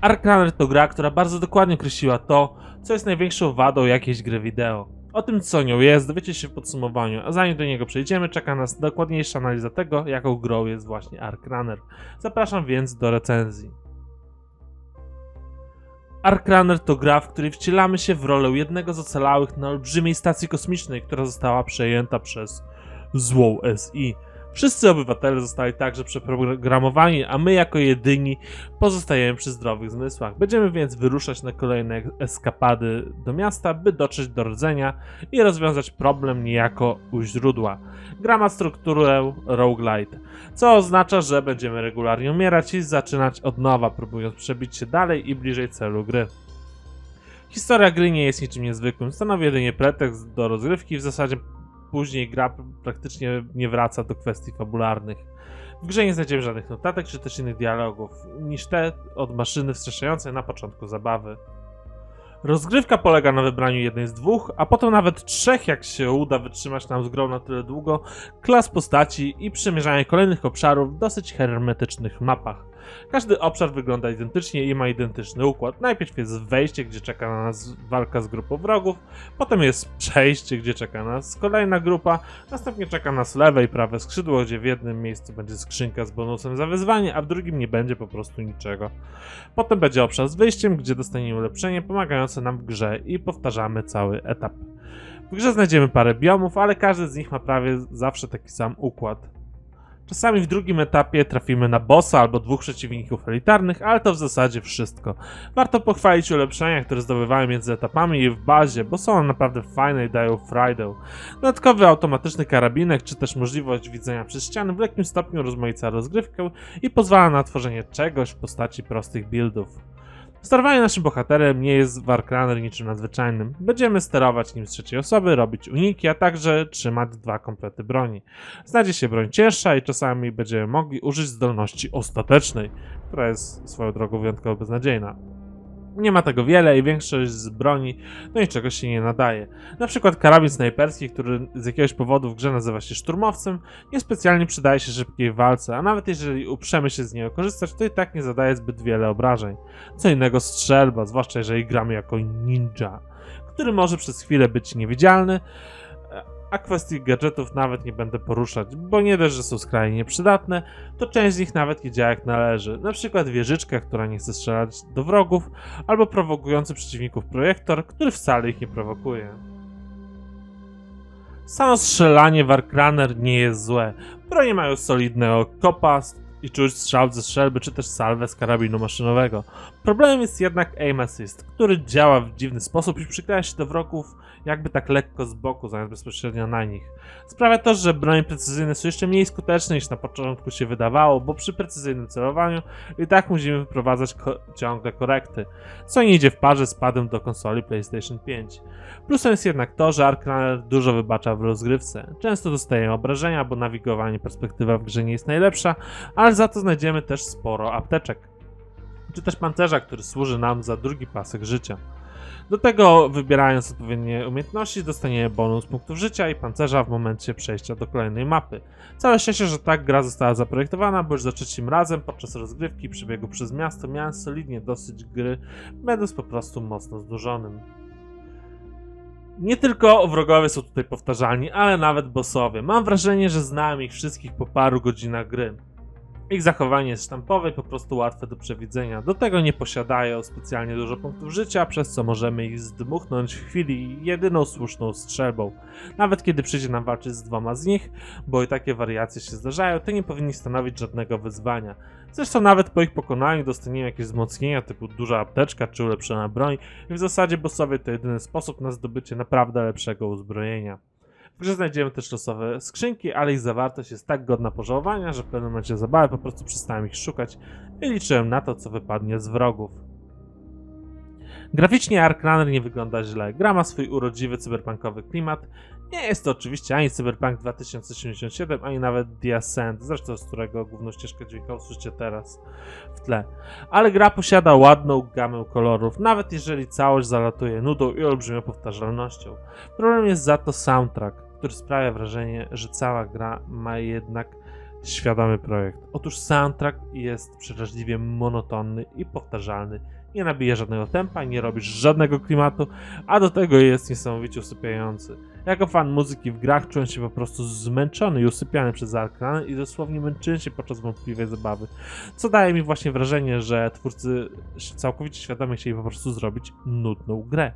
Ark to gra, która bardzo dokładnie określiła to, co jest największą wadą jakiejś gry wideo. O tym, co nią jest, dowiecie się w podsumowaniu, a zanim do niego przejdziemy, czeka nas dokładniejsza analiza tego, jaką grą jest właśnie Ark Runner. Zapraszam więc do recenzji. Ark Runner to gra, w której wcielamy się w rolę jednego z ocalałych na olbrzymiej stacji kosmicznej, która została przejęta przez złą SI. Wszyscy obywatele zostali także przeprogramowani, a my jako jedyni pozostajemy przy zdrowych zmysłach. Będziemy więc wyruszać na kolejne eskapady do miasta, by dotrzeć do rdzenia i rozwiązać problem niejako u źródła. Gra ma strukturę roguelite, co oznacza, że będziemy regularnie umierać i zaczynać od nowa, próbując przebić się dalej i bliżej celu gry. Historia gry nie jest niczym niezwykłym, stanowi jedynie pretekst do rozgrywki, w zasadzie później gra praktycznie nie wraca do kwestii fabularnych. W grze nie znajdziemy żadnych notatek czy też innych dialogów, niż te od maszyny wstrząsającej na początku zabawy. Rozgrywka polega na wybraniu jednej z dwóch, a potem nawet trzech, jak się uda wytrzymać nam z grą na tyle długo, klas postaci i przemierzanie kolejnych obszarów w dosyć hermetycznych mapach. Każdy obszar wygląda identycznie i ma identyczny układ. Najpierw jest wejście, gdzie czeka na nas walka z grupą wrogów, potem jest przejście, gdzie czeka nas kolejna grupa, następnie czeka nas lewe i prawe skrzydło, gdzie w jednym miejscu będzie skrzynka z bonusem za wyzwanie, a w drugim nie będzie po prostu niczego. Potem będzie obszar z wyjściem, gdzie dostaniemy ulepszenie pomagające nam w grze i powtarzamy cały etap. W grze znajdziemy parę biomów, ale każdy z nich ma prawie zawsze taki sam układ. Czasami w drugim etapie trafimy na bossa albo dwóch przeciwników elitarnych, ale to w zasadzie wszystko. Warto pochwalić ulepszenia, które zdobywałem między etapami i w bazie, bo są one naprawdę fajne i dają frajdę. Dodatkowy automatyczny karabinek, czy też możliwość widzenia przez ściany w lekkim stopniu rozmaica rozgrywkę i pozwala na tworzenie czegoś w postaci prostych buildów. Sterowanie naszym bohaterem nie jest w Arkrunner niczym nadzwyczajnym. Będziemy sterować nim z trzeciej osoby, robić uniki, a także trzymać dwa komplety broni. Znajdzie się broń cięższa i czasami będziemy mogli użyć zdolności ostatecznej, która jest swoją drogą wyjątkowo beznadziejna. Nie ma tego wiele i większość z broni do niczego się nie nadaje. Na przykład karabin snajperski, który z jakiegoś powodu w grze nazywa się szturmowcem, niespecjalnie przydaje się szybkiej walce, a nawet jeżeli uprzemy się z niego korzystać, to i tak nie zadaje zbyt wiele obrażeń. Co innego strzelba, zwłaszcza jeżeli gramy jako ninja, który może przez chwilę być niewidzialny, a kwestii gadżetów nawet nie będę poruszać, bo nie dość, że są skrajnie nieprzydatne, to część z nich nawet nie działa jak należy. Na przykład wieżyczka, która nie chce strzelać do wrogów, albo prowokujący przeciwników projektor, który wcale ich nie prowokuje. Samo strzelanie w nie jest złe. Bronie mają solidnego kopa i czuć strzał ze strzelby, czy też salwę z karabinu maszynowego. Problemem jest jednak aim assist, który działa w dziwny sposób i przykleja się do wrogów jakby tak lekko z boku, zamiast bezpośrednio na nich. Sprawia to, że bronie precyzyjne są jeszcze mniej skuteczne niż na początku się wydawało, bo przy precyzyjnym celowaniu i tak musimy wyprowadzać ko ciągle korekty, co nie idzie w parze z padem do konsoli PlayStation 5. Plusem jest jednak to, że Ark Runner dużo wybacza w rozgrywce. Często dostajemy obrażenia, bo nawigowanie perspektywa w grze nie jest najlepsza, ale za to znajdziemy też sporo apteczek. Czy też pancerza, który służy nam za drugi pasek życia. Do tego, wybierając odpowiednie umiejętności, dostaniemy bonus punktów życia i pancerza w momencie przejścia do kolejnej mapy. Całe szczęście, że tak gra została zaprojektowana, bo już za trzecim razem podczas rozgrywki przebiegu przez miasto miałem solidnie dosyć gry, będąc po prostu mocno zdłużonym. Nie tylko wrogowie są tutaj powtarzalni, ale nawet bossowie. Mam wrażenie, że znam ich wszystkich po paru godzinach gry. Ich zachowanie jest sztampowe i po prostu łatwe do przewidzenia. Do tego nie posiadają specjalnie dużo punktów życia, przez co możemy ich zdmuchnąć w chwili jedyną słuszną strzelbą. Nawet kiedy przyjdzie nam walczyć z dwoma z nich, bo i takie wariacje się zdarzają, to nie powinni stanowić żadnego wyzwania. Zresztą nawet po ich pokonaniu dostaniemy jakieś wzmocnienia typu duża apteczka czy ulepszona broń i w zasadzie bossowie to jedyny sposób na zdobycie naprawdę lepszego uzbrojenia. Grze znajdziemy też losowe skrzynki, ale ich zawartość jest tak godna pożałowania, że w pewnym momencie zabawy po prostu przestałem ich szukać i liczyłem na to, co wypadnie z wrogów. Graficznie Ark Runner nie wygląda źle. Gra ma swój urodziwy cyberpunkowy klimat. Nie jest to oczywiście ani Cyberpunk 2077, ani nawet The Ascent, zresztą z którego główną ścieżkę dźwiękową słyszycie teraz w tle. Ale gra posiada ładną gamę kolorów, nawet jeżeli całość zalatuje nudą i olbrzymią powtarzalnością. Problem jest za to soundtrack który sprawia wrażenie, że cała gra ma jednak świadomy projekt. Otóż soundtrack jest przeraźliwie monotonny i powtarzalny. Nie nabija żadnego tempa, nie robisz żadnego klimatu, a do tego jest niesamowicie usypiający. Jako fan muzyki w grach czułem się po prostu zmęczony i usypiany przez Arkran i dosłownie męczyłem się podczas wątpliwej zabawy. Co daje mi właśnie wrażenie, że twórcy całkowicie świadomie chcieli po prostu zrobić nudną grę.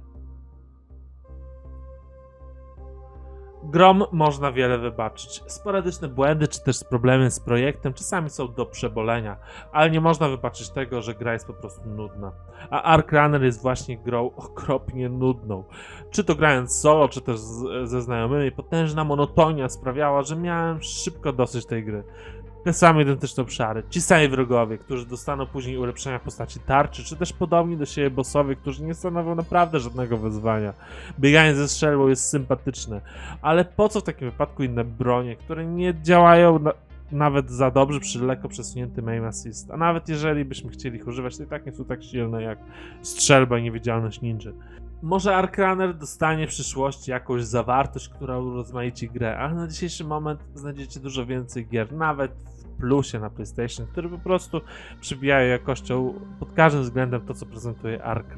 Grom można wiele wybaczyć. Sporadyczne błędy czy też problemy z projektem czasami są do przebolenia, ale nie można wybaczyć tego, że gra jest po prostu nudna. A Ark Runner jest właśnie grą okropnie nudną. Czy to grając solo, czy też z, ze znajomymi, potężna monotonia sprawiała, że miałem szybko dosyć tej gry. Te same identyczne obszary, ci sami wrogowie, którzy dostaną później ulepszenia w postaci tarczy, czy też podobni do siebie bossowie, którzy nie stanowią naprawdę żadnego wyzwania. Bieganie ze strzelbą jest sympatyczne, ale po co w takim wypadku inne bronie, które nie działają na, nawet za dobrze przy lekko przesuniętym aim assist, a nawet jeżeli byśmy chcieli ich używać, to i tak nie są tak silne jak strzelba i niewidzialność ninja. Może Ark Runner dostanie w przyszłości jakąś zawartość, która urozmaici grę, ale na dzisiejszy moment znajdziecie dużo więcej gier, nawet w plusie na PlayStation, które po prostu przybijają jakością pod każdym względem to, co prezentuje Ark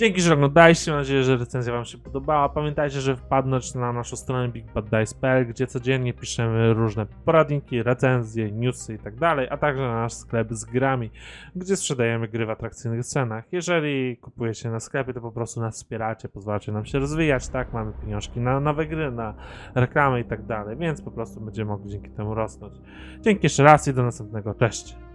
Dzięki, że oglądaliście. Mam nadzieję, że recenzja Wam się podobała. Pamiętajcie, że wpadnąć na naszą stronę bigbaddice.pl, gdzie codziennie piszemy różne poradniki, recenzje, newsy itd., a także na nasz sklep z grami, gdzie sprzedajemy gry w atrakcyjnych cenach. Jeżeli kupujecie na sklepie, to po prostu nas wspieracie, pozwalacie nam się rozwijać, tak? Mamy pieniążki na nowe gry, na reklamy itd., więc po prostu będziemy mogli dzięki temu rosnąć. Dzięki jeszcze raz i do następnego. Cześć!